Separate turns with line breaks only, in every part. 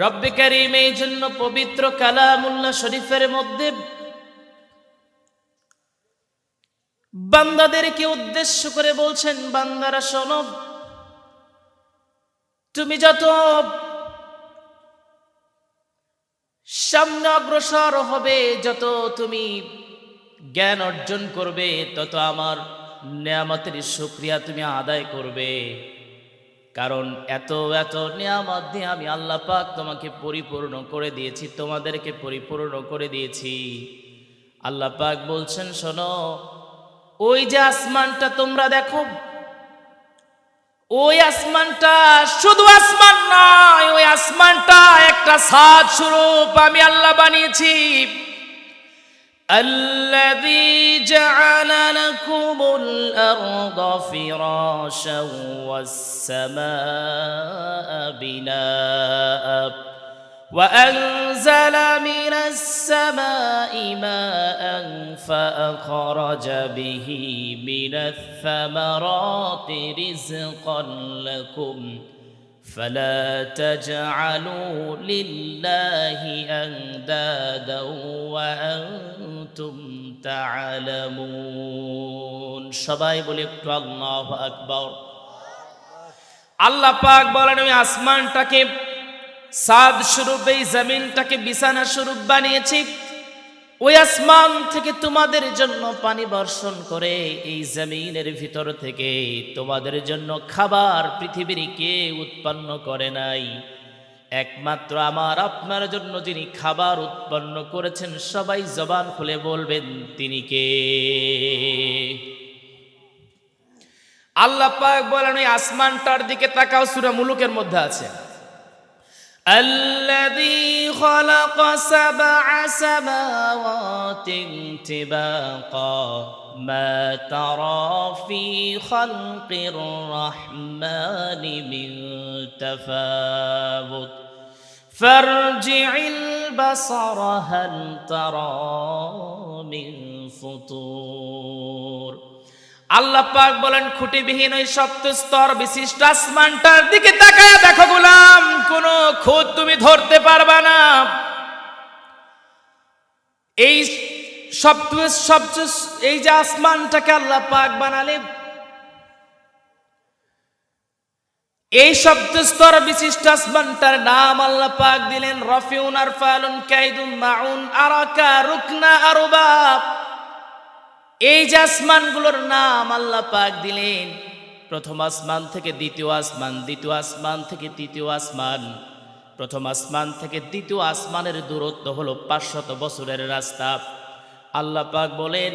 রব্বে কারিম এই জন্য পবিত্র কালামুল্লাহ শরীফের মধ্যে বান্দাদেরকে উদ্দেশ্য করে বলছেন, বান্দারা শোনো, তুমি যত সামনে অগ্রসর হবে, যত তুমি জ্ঞান অর্জন করবে, তত আমার নিয়ামতের শুক্রিয়া তুমি আদায় করবে। কারণ এত এত নিয়ামত দিয়ে আমি আল্লাহ পাক তোমাকে পরিপূর্ণ করে দিয়েছি, তোমাদেরকে পরিপূর্ণ করে দিয়েছি। আল্লাহ পাক বলছেন, শোনো, ওই যে আসমানটা তোমরা দেখো, ওই আসমানটা শুধু আসমান নয়, ওই আসমানটা একটা সাত স্বরূপ আমি আল্লাহ বানিয়েছি। الذي جعل لكم الأرض فراشا والسماء بناء وأنزل من السماء ماء فأخرج به من الثمرات رزقا لكم فلا تجعلوا لله أندادا وأنتم تعلمون সবাই বলে একটু আল্লাহ আকবর আল্লাহ পাক বলেন ওই আসমানটাকে সাদ স্বরূপ এই জমিনটাকে বিছানা স্বরূপ বানিয়েছি ওই আসমান থেকে তোমাদের জন্য পানি বর্ষণ করে, এই জমিনের ভিতর থেকে তোমাদের জন্য খাবার পৃথিবীর কে উৎপন্ন করে নাই। একমাত্র আমার, আপনার জন্য যিনি খাবার উৎপন্ন করেছেন, সবাই জবান খুলে বলবেন, তিনি কে? আল্লাহ পাক বলেন, ওই আসমানটার দিকে তাকাও, সূরা মুলুকের মধ্যে আছে। الذي خلق سبع سماوات طباقا ما ترى في خلق الرحمن من تفاوت. فارجع البصر هل ترى من فطور. আল্লাহ পাক বলেন, খুঁটিবিহীন ওই সপ্ত স্তর বিশিষ্ট আসমানটার দিকে তাকায় দেখো গোলাম, কোন খুদ তুমি ধরতে পারবা না। এই সপ্ত সপ্ত এই যে আসমানটাকে আল্লাহ পাক বানালে, এই স্তর বিশিষ্ট আসমানটার নাম আল্লাহ পাক দিলেন, রফিউন আর ফালুন কাইদুন মাউন, আরাকা, রুকনা এই যে আসমানগুলোর নাম আল্লাহ পাক দিলেন, প্রথম আসমান থেকে দ্বিতীয় আসমান দ্বিতীয় আসমান থেকে তৃতীয় আসমান, প্রথম আসমান থেকে দ্বিতীয় আসমানের দূরত্ব হলো পাঁচশত বছরের রাস্তা। আল্লাহ পাক বলেন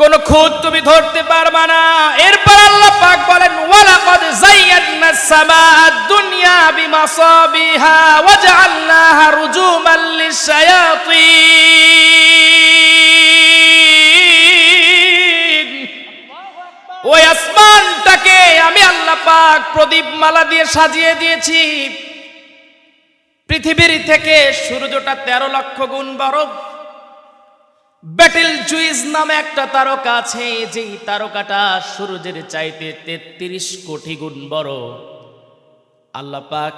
কোন খুদ তুমি ধরতে পারবা না। এরপর আল্লাহ পাক বলেন, ওয়ালাকাদ যায়্যানা সামাআদ দুনিয়া বিমাসাবিহা ওয়াজআলনাহা রুজুমান লিশায়াতিন ওই আসমানটাকে আমি আল্লাহ পাক প্রদীপ মালা দিয়ে সাজিয়ে দিয়েছি। পৃথিবীর থেকে সূর্যটা তেরো লক্ষ গুণ বড়। ব্যাটেল জুইস নামে একটা তারকা আছে, যেই তারকাটা সূর্যের চাইতে তেত্রিশ কোটি গুণ বড়। আল্লাহ পাক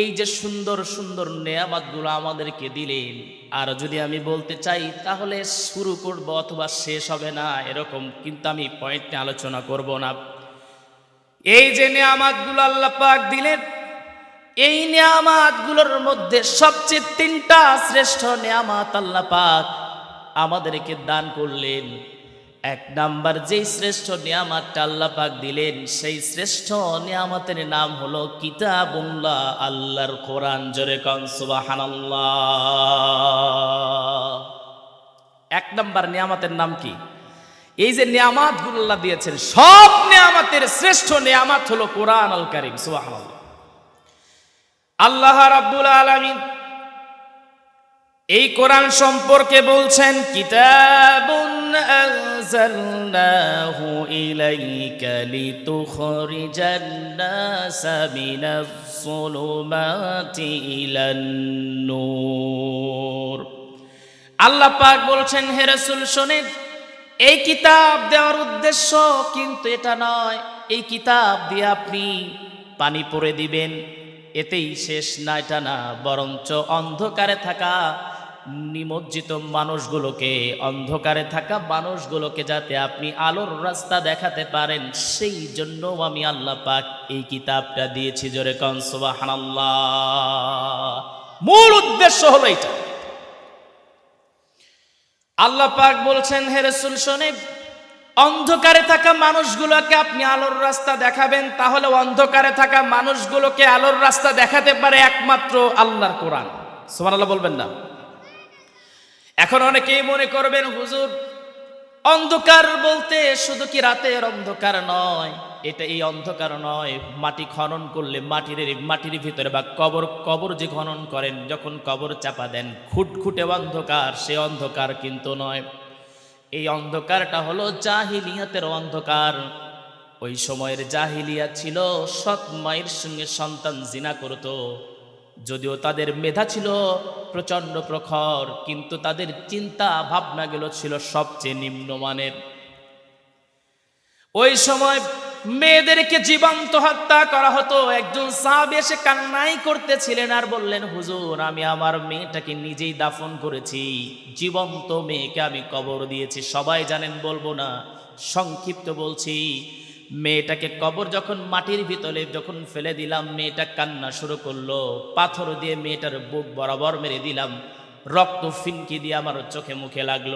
এই যে সুন্দর সুন্দর নেয়ামাতগুলো আমাদেরকে দিলেন। আর যদি আমি বলতে চাই, তাহলে শুরু করব অথবা শেষ হবে না, এরকম কিন্তু আমি পয়েন্ট নিয়ে আলোচনা করব না। এই যে নেয়ামাতগুলো আল্লাহ পাক দিলেন, এই নেয়ামাতগুলোর মধ্যে সবচেয়ে তিনটা শ্রেষ্ঠ নেয়ামাত আল্লাহ পাক আমাদেরকে দান করলেন। এক নাম্বার যেই শ্রেষ্ঠ নিয়ামতটা আল্লাহ পাক দিলেন, সেই শ্রেষ্ঠ নিয়ামতের নাম হলো কিতাবুল্লাহ, আল্লাহর কোরআন। জোরে কন, সুবহানাল্লাহ। এক নাম্বার নিয়ামতের নাম কি? এই যে নিয়ামাতগুলো আল্লাহ দিয়েছেন, সব নিয়ামতের শ্রেষ্ঠ নিয়ামত হলো কোরআন আল কারিম, সুবহানাল্লাহ। আল্লাহ রাব্বুল আলামিন এই কোরআন সম্পর্কে বলছেন আল্লাহ পাক বলছেন, হে রাসূল এই কিতাব দেওয়ার উদ্দেশ্য কিন্তু এটা নয়। এই কিতাব দিয়ে আপনি পানি পরে দিবেন, এতেই শেষ না, এটা না। বরঞ্চ অন্ধকারে থাকা নিমজ্জিত মানুষগুলোকে, অন্ধকারে থাকা মানুষগুলোকে যাতে আপনি আলোর রাস্তা দেখাতে পারেন, সেই জন্য আমি আল্লাহ পাক এই কিতাবটা দিয়েছি জোরে মূল উদ্দেশ্য হলো এটা। আল্লাহ পাক বলছেন, হে রসুল শোনে অন্ধকারে থাকা মানুষগুলোকে আপনি আলোর রাস্তা দেখাবেন, তাহলে অন্ধকারে থাকা মানুষগুলোকে আলোর রাস্তা দেখাতে পারে একমাত্র আল্লাহর কোরআন। সোমান আল্লাহ বলবেন না। এখন অনেকেই মনে করবেন, হুজুর, অন্ধকার বলতে শুধু কি রাতের অন্ধকার নয়? এটা এই অন্ধকার নয়, মাটি খনন করলে মাটির মাটির ভিতরে বা কবর কবর যে খনন করেন, যখন কবর চাপা দেন, খুটখুটে অন্ধকার, সে অন্ধকার কিন্তু নয়। এই অন্ধকারটা হলো জাহিলিয়াতের অন্ধকার। ওই সময়ের জাহিলিয়া ছিল, সৎ মায়ের সঙ্গে সন্তান জিনা করতো। যদিও তাদের মেধা ছিল প্রচণ্ড প্রখর, কিন্তু তাদের চিন্তা ভাবনা ভাবনাগুলো ছিল সবচেয়ে নিম্নমানের। ওই সময় মেয়েদেরকে জীবন্ত হত্যা করা হতো। একজন সাহাব এসে কান্নাই করতেছিলেন আর বললেন, হুজুর, আমি আমার মেয়েটাকে নিজেই দাফন করেছি। জীবন্ত মেয়েকে আমি কবর দিয়েছি। সবাই জানেন, বলব না, সংক্ষিপ্ত বলছি। মেয়েটাকে কবর যখন মাটির ভিতরে যখন ফেলে দিলাম, মেয়েটা কান্না শুরু করল। পাথর দিয়ে মেয়েটার বুক বরাবর মেরে দিলাম। রক্ত ফিনকি দিয়ে আমার চোখে মুখে লাগল।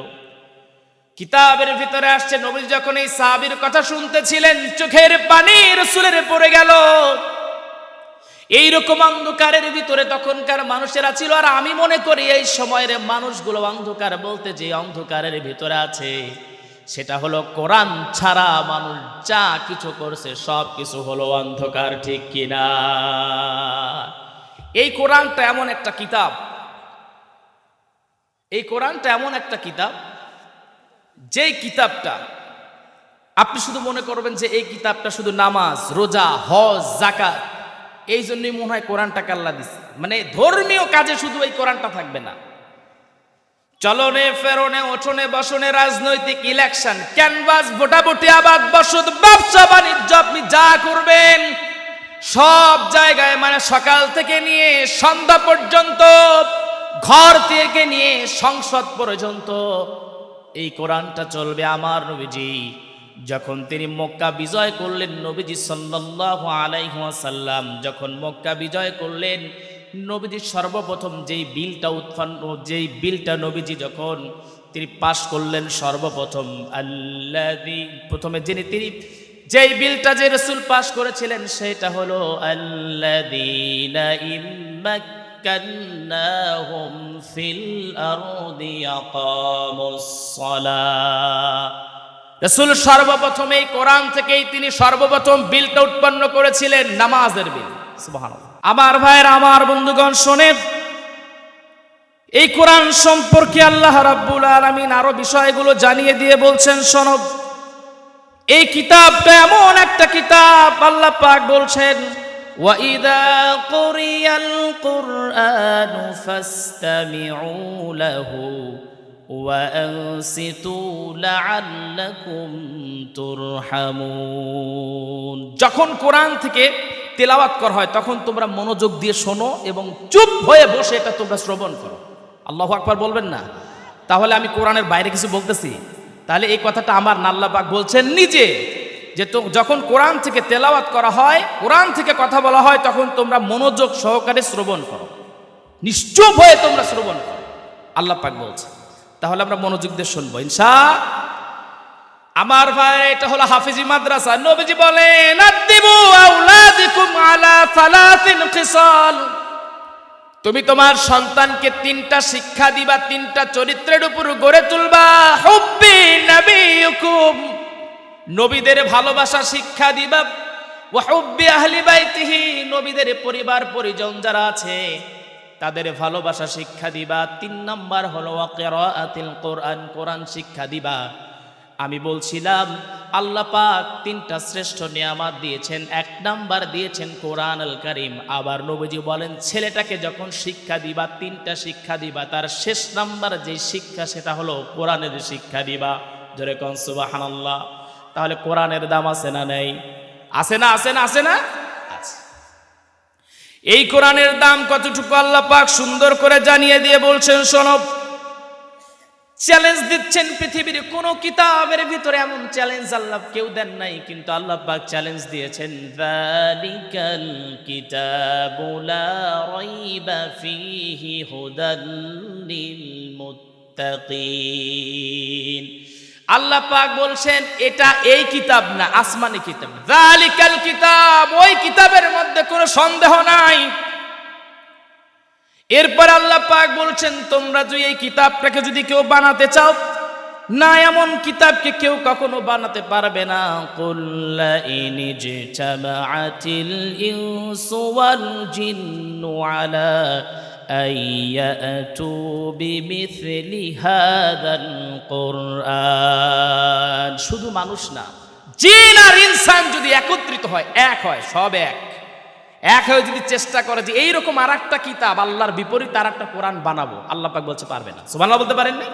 কিতাবের ভিতরে আসছে নবী যখন এই সাহাবীর কথা শুনতেছিলেন, চোখের পানি রসুলের পড়ে গেল। এইরকম অন্ধকারের ভিতরে তখনকার মানুষেরা ছিল, আর আমি মনে করি এই সময়ের মানুষগুলো অন্ধকার বলতে যে অন্ধকারের ভিতরে আছে। সেটা হলো কোরআন ছাড়া মানুষ যা কিছু করছে, সব কিছু হলো অন্ধকার, ঠিক কিনা? এই কোরআনটা এমন একটা কিতাব। এই কোরআনটা এমন একটা কিতাব, যেই কিতাবটা আপনি শুধু মনে করবেন যে এই কিতাবটা শুধু নামাজ, রোজা, হজ জাকাত এই জন্যই মনে হয় কোরআনটাকে কাল্লা দিছে। মানে ধর্মীয় কাজে শুধু এই কোরআনটা থাকবে না। চলনে, ফেরনে ওঠনে বসনে রাজনৈতিক ইলেকশন ক্যানভাস ভোটাভুটি, আবাদ, বসত, ব্যবসা, বাণিজ্য, আপনি যা করবেন, সব জায়গায় মানে সকাল থেকে নিয়ে সন্ধ্যা পর্যন্ত, ঘর থেকে নিয়ে সংসদ পর্যন্ত, এই কোরআনটা চলবে আমার নবীজি। যখন তিনি মক্কা বিজয় করলেন, নবীজি সাল্লাল্লাহু আলাইহি ওয়াসাল্লাম, যখন মক্কা বিজয় করলেন নবীজি সর্বপ্রথম যেই বিলটা উৎপন্ন, যেই বিলটা নবীজি যখন তিনি পাশ করলেন সর্বপ্রথম আল্লাদি প্রথমে যিনি তিনি যেই বিলটা যে রসুল পাশ করেছিলেন সেটা হলো রসুল সর্বপ্রথম এই কোরআন থেকেই তিনি সর্বপ্রথম বিলটা উৎপন্ন করেছিলেন, নামাজের বিল। সুবহানাল্লাহ। আমার ভাইয়ের আমার বন্ধুগণ শোনেন এই কোরআন সম্পর্কে আল্লাহ রাব্বুল আলামিন আরো বিষয়গুলো জানিয়ে দিয়ে বলছেন শোনব এই কিতাবটা এমন একটা কিতাব আল্লাহ পাক বলছেন وَإِذَا قُرِئَ الْقُرْآنُ فَاسْتَمِعُوا لَهُ وَأَنصِتُوا لَعَلَّكُمْ تُرْحَمُونَ যখন কোরআন থেকে তেলাওয়াত করা হয়, তখন তোমরা মনোযোগ দিয়ে শোনো এবং চুপ হয়ে বসে এটা তোমরা শ্রবণ করো। আল্লাহ আকবার বলবেন না। তাহলে আমি কোরআনের বাইরে কিছু বলতেছি। তাহলে এই কথাটা আমার নাল্লাবাক বলছেন নিজে, যে তো যখন কোরআন থেকে তেলাওয়াত করা হয়, কোরআন থেকে কথা বলা হয়, তখন তোমরা মনোযোগ সহকারে শ্রবণ করো। নিশ্চুপ হয়ে তোমরা শ্রবণ করো। আল্লাহ পাক বলছে তাহলে আমরা মনোযোগ দিয়ে শুনব। ইনশা আমার ভাই, এটা হলো হাফিজি মাদ্রাসা। নবীজি বলেন তুমি তোমার সন্তানকে তিনটা শিক্ষা দিবা, তিনটা চরিত্রের উপর গড়ে তুলবা। হুব্বি নবিয়ুকুম। নবীদের ভালোবাসা শিক্ষা দিবা। ওয়া হুব্বি আহলি বাইতিহি। নবীদের পরিবার, পরিজন যারা আছে, তাদের ভালোবাসা শিক্ষা দিবা। তিন নাম্বার হলো ওয়া কিরাআতিল কোরআন। কোরআন শিক্ষা দিবা। আমি বলছিলাম, আল্লাহ পাক তিনটা শ্রেষ্ঠ নিয়ামাত দিয়েছেন। এক নাম্বার দিয়েছেন কোরআন আল করিম। আবার নবীজি বলেন, ছেলেটাকে যখন শিক্ষা দিবা, তিনটা শিক্ষা দিবা, তার শেষ নাম্বার যে শিক্ষা, সেটা হলো কোরআনের শিক্ষা দিবা। জোরে কন সুবহানাল্লাহ। তাহলে কোরআনের দাম আছে না নেই? আছে না আছে না আছে না? আছে। এই কোরআনের দাম কতটুকু আল্লাহ পাক সুন্দর করে জানিয়ে দিয়ে বলছেন শোনব চ্যালেঞ্জ দিচ্ছেন পৃথিবীর কোন কিতাবের ভিতরে এমন চ্যালেঞ্জ আল্লাহ কেউ দেন নাই, কিন্তু আল্লাহ পাক চ্যালেঞ্জ দিয়েছেন, যালিকাল কিতাবু লা রাইবা ফীহি হুদাল লিল মুত্তাকিন আল্লাহ পাক বলছেন, এটা এই কিতাব না, আসমানি কিতাব। যালিকাল কিতাব, ওই কিতাবের মধ্যে কোনো সন্দেহ নাই। এরপর আল্লাহ পাক বলছেন, তোমরা যদি এই কিতাবটাকে যদি কেউ বানাতে চাও, না এমন কিতাবকে কেউ কখনো বানাতে পারবে না। কুল্লা ইনি যে চামাআতিল ওয়াল জিন্নু আলা আইয়াতু বিমিথলি হাদাল শুধু মানুষ না, জিন আর ইনসান যদি একত্রিত হয়, এক হয়, সব এক। এক হয়ে যদি চেষ্টা করে যে এইরকম আর একটা কিতাব, আল্লাহর বিপরীত আর একটা কোরআন বানাবো, আল্লাহ পাক বলছে পারবে না। সুবহানাল্লাহ বলতে পারেননি?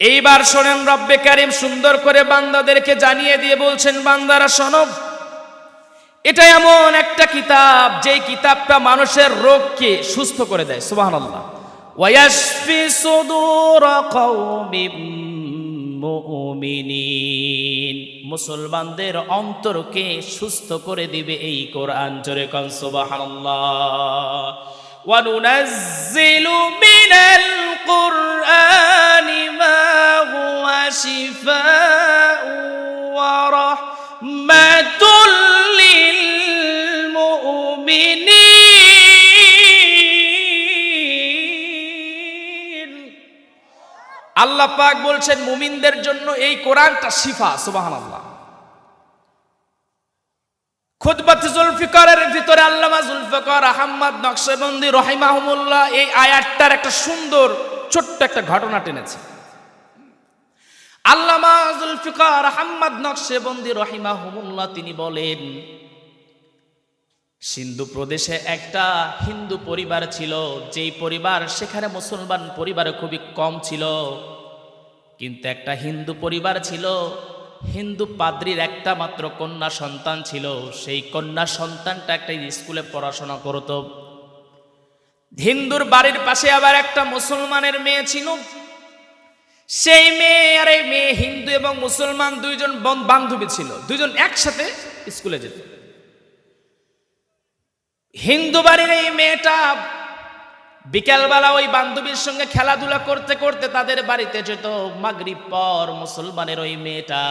এইবার শোনেন, রব্বে কারিম সুন্দর করে বান্দাদেরকে জানিয়ে দিয়ে বলছেন, বান্দারা শোনব এটা এমন একটা কিতাব, যেই কিতাবটা মানুষের রোগকে সুস্থ করে দেয়। সুবহানাল্লাহ। ওয়ায়াশফি সুদূর কওমিম মুমিনিন। মুসলমানদের অন্তরকে সুস্থ করে দিবে এই কোরআন। জোরে কন, সুবহানাল্লাহ। ওয়ানুনাজ্জিলু মিনাল কুরআনি মা হুয়া শিফাউ ওয়া রাহমাতুল লিল মুমিনিন। আল্লাহ পাক বলছেন, মুমিনদের জন্য এই কোরআনটা শিফা সুবাহান আল্লাহ খুদবাত জুলফিকারের ভিতরে আল্লামা জুলফিকার আহম্মদ নকশবন্দি রহিমাহমুল্লাহ এই আয়াতটার একটা সুন্দর, ছোট্ট একটা ঘটনা টেনেছে। আল্লামা জুলফিকার আহম্মদ নকশবন্দি রহিমাহমুল্লাহ তিনি বলেন সিন্ধু প্রদেশে একটা হিন্দু পরিবার ছিল, যেই পরিবার সেখানে মুসলমান পরিবার খুবই কম ছিল। কিন্তু একটা হিন্দু পরিবার ছিল, হিন্দু পাদ্রির একটা মাত্র কন্যা সন্তান ছিল, সেই কন্যা সন্তানটা একটা স্কুলে পড়াশোনা করত। হিন্দুর বাড়ির পাশে আবার একটা মুসলমানের মেয়ে ছিল। সেই মেয়ে আর এই মেয়ে হিন্দু এবং মুসলমান দুইজন বন- বান্ধবী ছিল, দুইজন একসাথে স্কুলে যেত। হিন্দু বাড়ির এই মেয়েটা বিকেলবেলা ওই বান্ধবীর সঙ্গে খেলাধুলা করতে করতে তাদের বাড়িতে যেত। মাগরিব পর মুসলমানের ওই মেয়েটা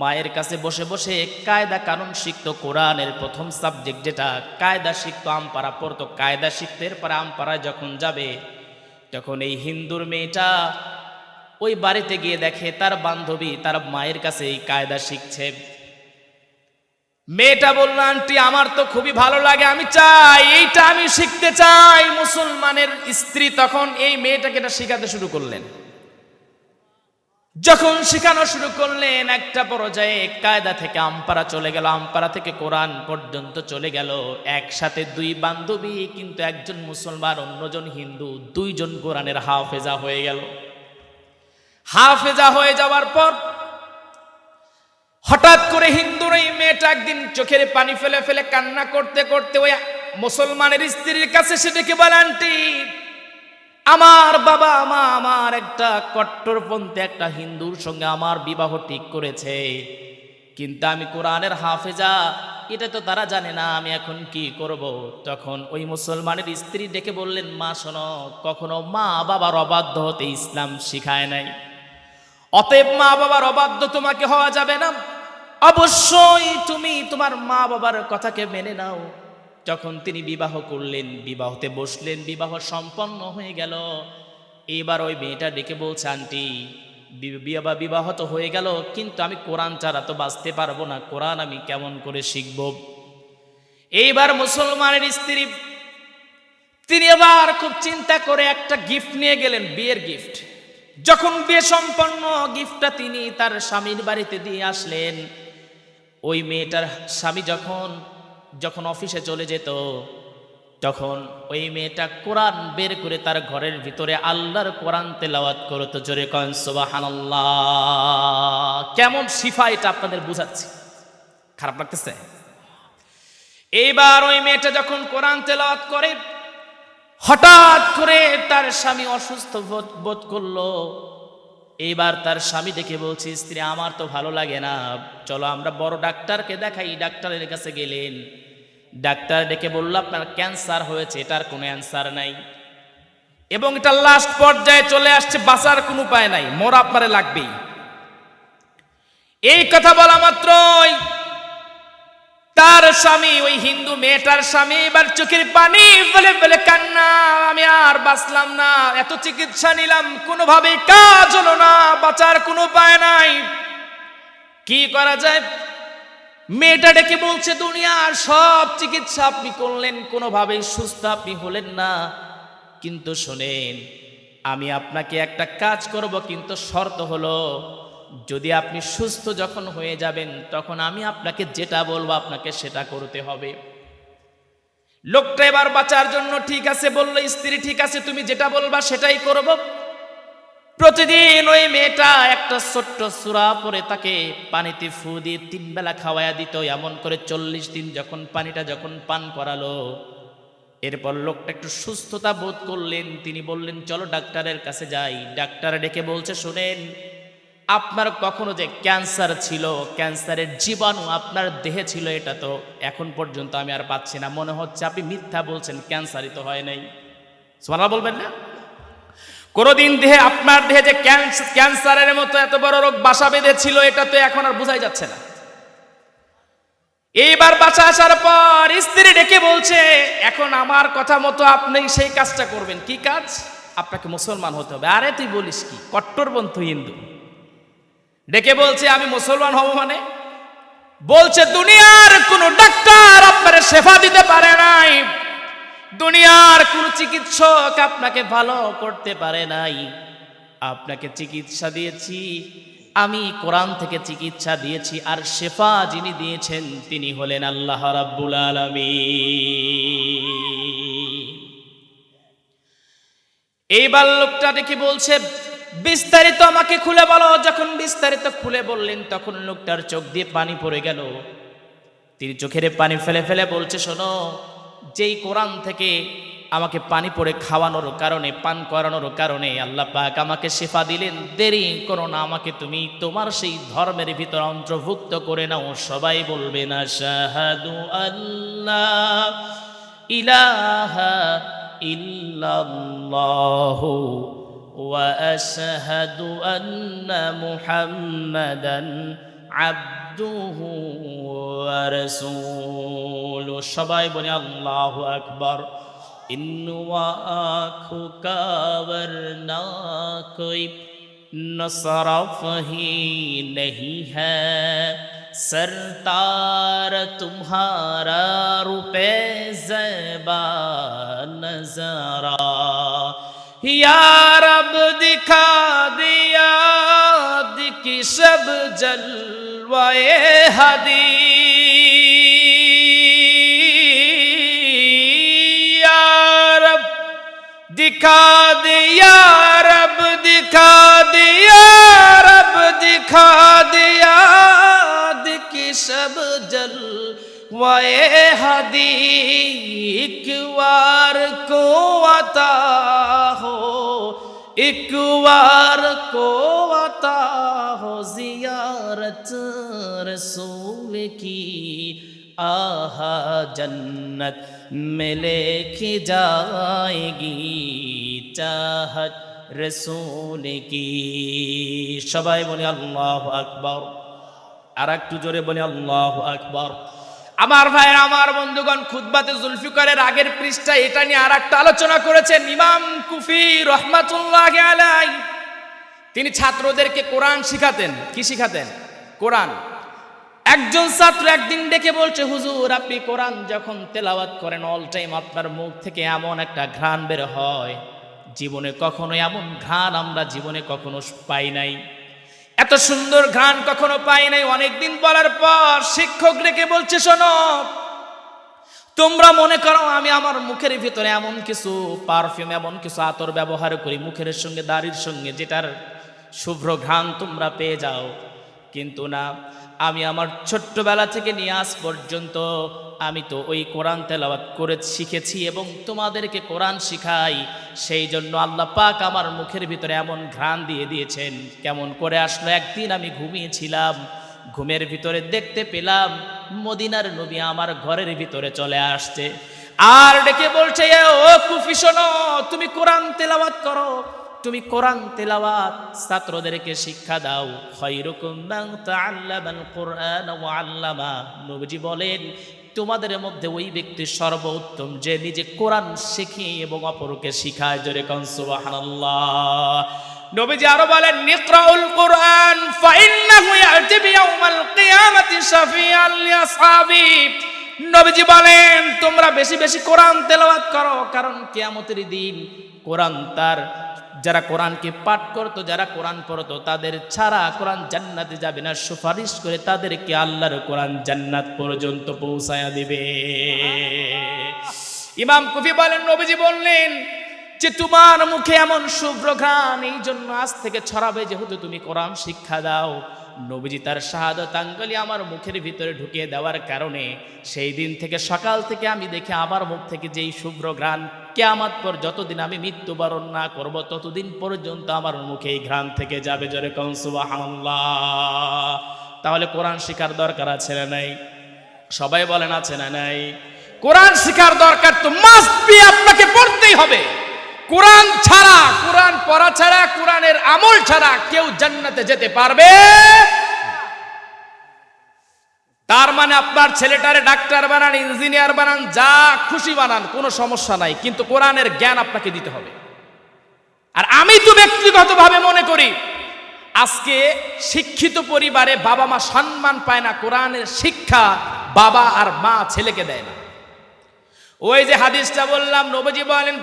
মায়ের কাছে বসে বসে কায়দা কানুন শিখতো, কোরআনের প্রথম সাবজেক্ট যেটা, কায়দা শিখতো আমপারা পড়তো। কায়দা শিখতে এরপরে আমপাড়ায় যখন যাবে, তখন এই হিন্দুর মেয়েটা ওই বাড়িতে গিয়ে দেখে তার বান্ধবী তার মায়ের কাছে এই কায়দা শিখছে। মেয়েটা বলল, আন্টি, আমার তো খুবই ভালো লাগে, আমি চাই, এইটা আমি শিখতে চাই। মুসলমানের স্ত্রী তখন এই মেয়েটাকে এটা শেখাতে শুরু করলেন। যখন শেখানো শুরু করলেন, একটা পর্যায়ে কায়দা থেকে আমপারা চলে গেল আমপারা থেকে কোরআন পর্যন্ত চলে গেল। একসাথে দুই বান্ধবী, কিন্তু একজন মুসলমান, অন্যজন হিন্দু, দুইজন কোরআনের হাফেজা হয়ে গেল। হাফেজা হয়ে যাওয়ার পর হঠাৎ করে হিন্দুর এই মেয়েটা একদিন চোখের পানি ফেলে ফেলে কান্না করতে করতে ওই মুসলমানের স্ত্রীর কাছে সে ডেকে বলে, আন্টি, আমার বাবা মা আমার একটা কট্টরপন্থী একটা হিন্দুর সঙ্গে আমার বিবাহ ঠিক করেছে। কিন্তু আমি কোরআনের হাফেজা, এটা তো তারা জানে না, আমি এখন কি করব? তখন ওই মুসলমানের স্ত্রী ডেকে বললেন, মা, শোনো, কখনো মা বাবার অবাধ্য হতে ইসলাম শিখায় নাই। অতএব মা বাবার অবাধ্য তোমাকে হওয়া যাবে না। অবশ্যই তুমি তোমার মা বাবার কথাকে মেনে নাও। যখন তিনি বিবাহ করলেন, বিবাহতে বসলেন, বিবাহ সম্পন্ন হয়ে গেল। এবার ওই মেয়েটা ডেকে বলছে, আন্টি, বি- বিবাহ তো হয়ে গেল, কিন্তু আমি কোরআন ছাড়া তো বাঁচতে পারব না। কোরআন আমি কেমন করে শিখব? এইবার মুসলমানের স্ত্রী, তিনি এবার খুব চিন্তা করে একটা গিফট নিয়ে গেলেন, বিয়ের গিফট। যখন বিয়ে সম্পন্ন গিফটটা তিনি তার স্বামীর বাড়িতে দিয়ে আসলেন ওই মেয়েটার স্বামী যখন যখন অফিসে চলে যেত, তখন ওই মেয়েটা কোরআন বের করে তার ঘরের ভিতরে আল্লাহর কোরআন তেলাওয়াত করতো। জোরে কন, সুবহানাল্লাহ। কেমন সিফা এটা আপনাদের বুঝাচ্ছি। খারাপ লাগতেছে? এইবার ওই মেয়েটা যখন কোরআন তেলাওয়াত করে, হঠাৎ করে তার স্বামী অসুস্থ বোধ করল। এইবার তার স্বামী দেখে বলছে, স্ত্রী, আমার তো ভালো লাগে না। চলো, আমরা বড় ডাক্তারকে দেখাই, ডাক্তারের কাছে গেলেন। ডাক্তার ডেকে বলল, আপনার ক্যান্সার হয়েছে, এটার কোনো অ্যান্সার নাই। এবং এটা লাস্ট পর্যায়ে চলে আসছে, বাঁচার কোনো উপায় নাই মোর আপনারে লাগবেই। এই কথা বলা মাত্রই তার স্বামী, ওই হিন্দু মেয়েটার স্বামী এবার চোখের পানি ফেলে ফেলে কান্না। আমি আর বাঁচলাম না, এত চিকিৎসা নিলাম কোনোভাবে কাজ হলো না, বাঁচার কোনো উপায় নাই। কি করা যায়? মেয়েটা ডেকে বলছে, দুনিয়ার সব চিকিৎসা আপনি করলেন, কোনোভাবেই সুস্থ আপনি হলেন না। কিন্তু শোনেন, আমি আপনাকে একটা কাজ করব, কিন্তু শর্ত হলো যদি আপনি সুস্থ যখন হয়ে যাবেন, তখন আমি আপনাকে যেটা বলব, আপনাকে সেটা করতে হবে। লোকটা এবার বাঁচার জন্য ঠিক আছে বলল, স্ত্রী, ঠিক আছে, তুমি যেটা বলবা সেটাই করব। প্রতিদিন ওই মেয়েটা একটা ছোট্ট সুরা পরে তাকে পানিতে ফু দিয়ে তিন বেলা খাওয়াইয়া দিত। এমন করে চল্লিশ দিন যখন পানিটা যখন পান করালো, এরপর লোকটা একটু সুস্থতা বোধ করলেন। তিনি বললেন, চলো ডাক্তারের কাছে যাই। ডাক্তার ডেকে বলছে, শোনেন আপনার কখনো যে ক্যান্সার ছিল, ক্যান্সারের জীবাণু আপনার দেহে ছিল, এটা তো এখন পর্যন্ত আমি আর পাচ্ছি না। মনে হচ্ছে আপনি মিথ্যা বলছেন ক্যান্সারই তো হয় নাই। সোমালা বলবেন না? কোনোদিন দেহে আপনার দেহে যে ক্যান্স- ক্যান্সারের মতো এত বড় রোগ বাসা বেঁধেছিল, এটা তো এখন আর বোঝাই যাচ্ছে না। এইবার বাসা আসার পর স্ত্রী ডেকে বলছে, এখন আমার কথা মতো আপনি সেই কাজটা করবেন। কি কাজ? আপনাকে মুসলমান হতে হবে। আরে তুই বলিস কি? কট্টরপন্থী হিন্দু। ডেকে বলছে, আমি মুসলমান হব মানে? বলছে, দুনিয়ার কোন ডাক্তার আপনার সেবা দিতে পারে নাই। দুনিয়ার কোন চিকিৎসক আপনাকে ভালো করতে পারে নাই। আপনাকে চিকিৎসা দিয়েছি, আমি কোরআন থেকে চিকিৎসা দিয়েছি, আর শেফা যিনি দিয়েছেন, তিনি হলেন আল্লাহ রাব্বুল আলামিন। এইবার লোকটা দেখে বলছে বিস্তারিত আমাকে খুলে বলো। যখন বিস্তারিত খুলে বললেন, তখন লোকটার চোখ দিয়ে পানি পড়ে গেল। তিনি চোখের পানি ফেলে ফেলে বলছে, শোনো, যেই কোরআন থেকে আমাকে পানি পড়ে খাওয়ানোর কারণে, পান করানোর কারণে আল্লাহ পাক আমাকে শেফা দিলেন, দেরি করো না, আমাকে তুমি তোমার সেই ধর্মের ভিতর অন্তর্ভুক্ত করে নাও। সবাই বলবে না শাহাদু আল্লাহ ইলাহা ইল্লাল্লাহ وأشهد أن محمدا عبده ورسوله. সবাই يا الله أكبر. إن واخك ورناك نصرفه ہی نہیں ہے سرتار تمہارا روپے زیبا نظارہ یا سب جلوائے ہدی یارب دکھا دیا رب، دکھا دیا رب، دکھا دیا یاد کی سب جلوائے ہدی ایک وار کو عطا ہو۔ ایک وار کو عطا ہو زیارت رسول کی آہا جنت میں لے کے جائے گی چاہت رسول کی شبائے بولے اللہ اکبر আর একটু জোরে বলে আল্লাহ আকবর আমার ভাই আমার বন্ধুগণ, খুতবাতে জুলফিকারের আগের পৃষ্ঠা এটা নিয়ে আর একটা আলোচনা করেছেন ইমাম কুফি রহমাতুল্লাহ আলাই তিনি ছাত্রদেরকে কোরআন শিখাতেন। কি শিখাতেন? কোরআন। একজন ছাত্র একদিন ডেকে বলছে, হুজুর, আপনি কোরআন যখন তেলাওয়াত করেন অল টাইম আপনার মুখ থেকে এমন একটা ঘ্রাণ বের হয়। জীবনে কখনো এমন ঘ্রাণ আমরা জীবনে কখনো পাই নাই। এত সুন্দর ঘ্রাণ কখনো পাই নাই। অনেকদিন বলার পর শিক্ষক রেখে বলছে, শোনো, তোমরা মনে করো আমি আমার মুখের ভিতরে এমন কিছু পারফিউম, এমন কিছু আতর ব্যবহার করি, মুখের সঙ্গে, দাড়ির সঙ্গে, যেটার শুভ্র ঘ্রাণ তোমরা পেয়ে যাও। কিন্তু না, আমি আমার ছোট্টবেলা থেকে নিয়ে আজ পর্যন্ত আমি তো ওই কোরআন তেলাওয়াত করে শিখেছি এবং তোমাদেরকে কোরআন শিখাই। সেই জন্য আল্লাহ পাক আমার মুখের ভিতরে এমন ঘ্রাণ দিয়ে দিয়েছেন। কেমন করে আসলো? একদিন আমি ঘুমিয়েছিলাম, ঘুমের ভিতরে দেখতে পেলাম মদিনার নবী আমার ঘরের ভিতরে চলে আসছে। আর ডেকে বলছে ও কুফি শোনো, তুমি কোরআন তেলাওয়াত করো, তুমি কোরআন তেলাওয়াত ছাত্রদেরকে শিক্ষা দাও। খৈরুকুম তাআল্লামাল কুরআন ওয়া আল্লামা। নবীজি বলেন তোমাদের মধ্যে ওই ব্যক্তি সর্বোত্তম যে নিজে কোরআন শিখে এবং অপরকে শিখায়। জোরে কন, সুবহানাল্লাহ। নবীজি আরও বলেন নিকরাউল কোরআন, ফাইন্নাহু ইয়াতি বিয়াউমাল কিয়ামাতি শাফিআন লিআসহাবি নবীজি বলেন, তোমরা বেশি বেশি কোরআন তেলাওয়াত করো, কারণ কিয়ামতের দিন কোরআন তার যারা কোরআনকে পাঠ করতো, যারা কোরআন পড়তো, তাদের ছাড়া কোরআন জান্নাতে যাবে না। সুপারিশ করে তাদেরকে আল্লাহর কোরআন জান্নাত পর্যন্ত পৌঁছায়া দিবে। ইমাম কফি বলেন, নবীজি বললেন যে, তোমার মুখে এমন শুভ্র ঘ্রাণ এই জন্য আজ থেকে ছড়াবে, যেহেতু তুমি কোরআন শিক্ষা দাও। নবীজি তার শাহাদত আঙ্গলি আমার মুখের ভিতরে ঢুকিয়ে দেওয়ার কারণে সেই দিন থেকে সকাল থেকে আমি দেখি আমার মুখ থেকে যেই শুভ্র ঘ্রাণ কেয়ামাত পর যতদিন আমি মৃত্যুবরণ না করব, ততদিন পর্যন্ত আমার মুখে এই ঘ্রাণ থেকে যাবে জরে কন, সুবহানাল্লাহ। তাহলে কোরআন শিখার দরকার আছে না নাই? সবাই বলেন, আছে না নাই? কোরআন শিখার দরকার তো মাস্ট বি আপনাকে পড়তেই হবে। কোরআন ছাড়া, কোরআন পড়া ছাড়া, কোরআনের আমল ছাড়া কেউ জান্নাতে যেতে পারবে? তার মানে আপনার ছেলেটারে ডাক্তার বানান, ইঞ্জিনিয়ার বানান, যা খুশি বানান, কোনো সমস্যা নাই। কিন্তু কোরআনের জ্ঞান আপনাকে দিতে হবে। আর আমি তো ব্যক্তিগতভাবে মনে করি, আজকে শিক্ষিত পরিবারে বাবা মা সম্মান পায় না, কোরআনের শিক্ষা বাবা আর মা ছেলেকে দেয় না। ওই যে হাদিসটা বললাম, নবজি বলেন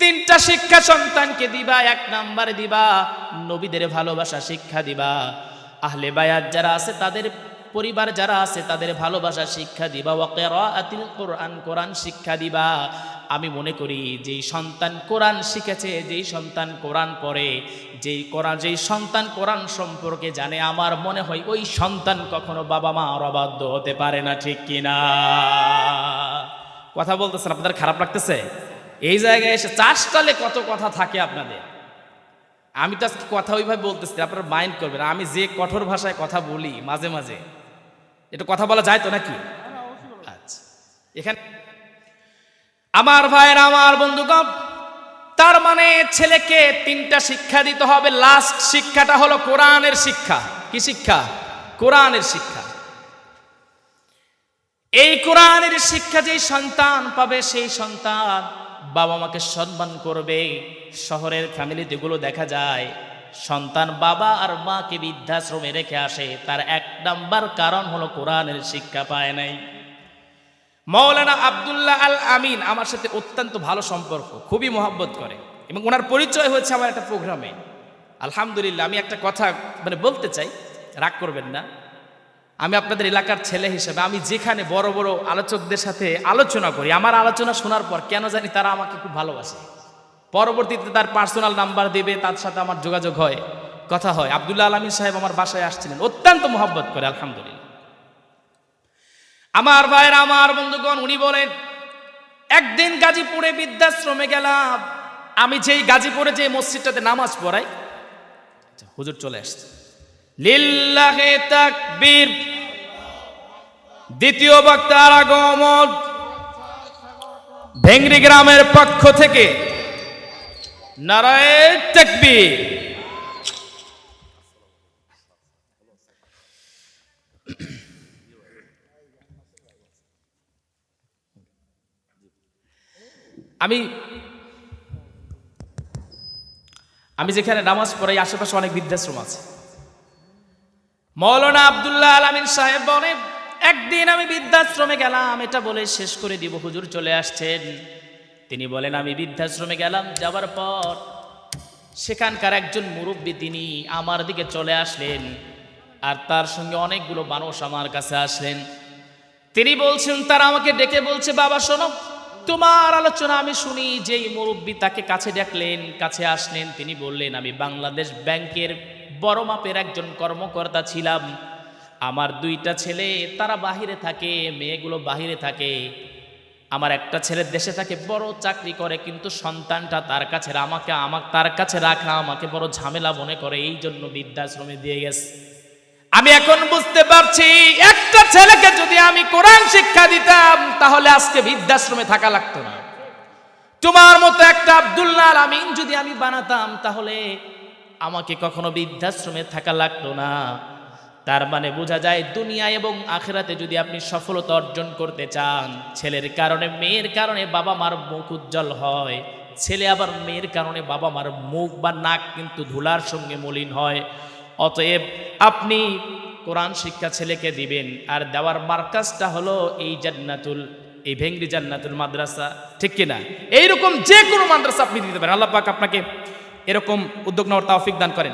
তিনটা শিক্ষা সন্তানকে দিবা, এক নাম্বারে দিবা, নবীদের ভালোবাসা শিক্ষা দিবা। আহলে বায়াত যারা আছে, তাদের পরিবার যারা আছে, তাদের ভালোবাসা শিক্ষা দিবা। ওয়াকিরাআতিল কোরআন কোরআন শিক্ষা দিবা। আমি মনে করি, যেই সন্তান কোরআন শিখেছে, যেই সন্তান কোরআন পড়ে, যেই কোরআন, যেই সন্তান কোরআন সম্পর্কে জানে, আমার মনে হয় ওই সন্তান কখনো বাবা মা অবাধ্য হতে পারে না, ঠিক কিনা? কথা বলতেছেন, আপনাদের খারাপ লাগতেছে? এই জায়গায় এসে চাষটালে কত কথা থাকে আপনাদের? আমি তো আজকে কথা ওইভাবে বলতেছি, আপনারা মাইন্ড করবেন। আমি যে কঠোর ভাষায় কথা বলি মাঝে মাঝে, এটা কথা বলা যায় তো নাকি? আচ্ছা। এখানে আমার ভাইয়ের, আমার বন্ধুগণ, তার মানে ছেলেকে তিনটা শিক্ষা দিতে হবে। লাস্ট শিক্ষাটা হলো কোরআনের শিক্ষা। কি শিক্ষা? কোরআনের শিক্ষা। এই কোরআনের শিক্ষা যেই সন্তান পাবে, সেই সন্তান বাবা মাকে সম্মান করবে। শহরের ফ্যামিলি যেগুলো দেখা যায়, সন্তান বাবা আর মাকে বৃদ্ধাশ্রমে রেখে আসে, তার এক নাম্বার কারণ হলো কোরআনের শিক্ষা পায় নাই। মৌলানা আবদুল্লাহ আল আমিন আমার সাথে অত্যন্ত ভালো সম্পর্ক, খুবই মহব্বত করে এবং ওনার পরিচয় হচ্ছে আমার একটা প্রোগ্রামে। আলহামদুলিল্লাহ, আমি একটা কথা মানে বলতে চাই, রাগ করবেন না। আমি আপনাদের এলাকার ছেলে হিসেবে আমি যেখানে বড় বড় আলোচকদের সাথে আলোচনা করি আমার আলোচনা শোনার পর কেন জানি তারা আমাকে খুব ভালোবাসে। পরবর্তীতে তার পার্সোনাল নাম্বার দেবে তার সাথে আমার যোগাযোগ হয় কথা হয়। আবদুল্লাহ আলমিন সাহেব আমার বাসায় আসছিলেন অত্যন্ত মহব্বত করে আলহামদুলিল্লাহ। আমার ভাইয়ের আমার বন্ধুগণ উনি বলেন একদিন গাজীপুরে বৃদ্ধাশ্রমে গেলাম আমি যেই গাজীপুরে যে মসজিদটাতে নামাজ পড়াই আচ্ছা, হুজুর চলে আসছে। লিল্লাহে তাকবীর। দ্বিতীয় বক্তার আগমন। ভেংরি গ্রামের পক্ষ থেকে নারায়ণ তাকবীর। আমি আমি যেখানে নামাজ পড়াই, আশেপাশে অনেক বৃদ্ধাশ্রম আছে। মৌলানা আবদুল্লাহ আলামিন সাহেব বলে একদিন আমি বৃদ্ধাশ্রমে গেলাম, এটা বলে শেষ করে দিব, হুজুর চলে আসছেন। তিনি বলেন, আমি বৃদ্ধাশ্রমে গেলাম যাবার পর সেখানকার একজন মুরব্বী তিনি আমার দিকে চলে আসলেন আর তার সঙ্গে অনেকগুলো মানুষ আমার কাছে আসলেন। তিনি বলছেন, তারা আমাকে ডেকে বলছে, বাবা, শোনো, তোমার আলোচনা আমি শুনি। যেই মুরব্বী তাকে কাছে ডাকলেন, কাছে আসলেন, তিনি বললেন, আমি বাংলাদেশ ব্যাংকের বড় মাপের একজন কর্মকর্তা ছিলাম। আমার দুইটা ছেলে, তারা বাহিরে থাকে, মেয়েগুলো বাহিরে থাকে। আমার একটা ছেলে দেশে থাকে, বড় চাকরি করে, কিন্তু সন্তানটা তার কাছে আমাকে আমাকে তার কাছে রাখা আমাকে বড় ঝামেলা মনে করে, এই জন্য বৃদ্ধাশ্রমে দিয়ে গেছে। আমি এখন বুঝতে পারছি, একটা ছেলেকে যদি আমি কোরআন শিক্ষা দিতাম, তাহলে আজকে বৃদ্ধাশ্রমে থাকা লাগতো না। তোমার মতো একটা আব্দুল্লাহ আমিন যদি আমি বানাতাম, তাহলে আমাকে কখনো বৃদ্ধাশ্রমে থাকা লাগতো না। তার মানে বোঝা যায় দুনিয়া এবং আখেরাতে যদি আপনি সফলতা অর্জন করতে চান, ছেলের কারণে, মেয়ের কারণে বাবা মার মুখ উজ্জ্বল হয়। ছেলে আবার মেয়ের কারণে বাবা মার মুখ বা নাক কিন্তু ধুলার সঙ্গে মলিন হয়। অতএব আপনি কোরআন শিক্ষা ছেলেকে দিবেন, আর দেওয়ার মার্কাজটা হলো এই জান্নাতুল, এই ভেঙ্গি জান্নাতুল মাদ্রাসা। ঠিক কিনা? এইরকম যে কোনো মাদ্রাসা আপনি দিতে পারেন। আল্লাহ পাক আপনাকে এরকম উদ্যোগ নেওয়ার তাওফিক দান করেন।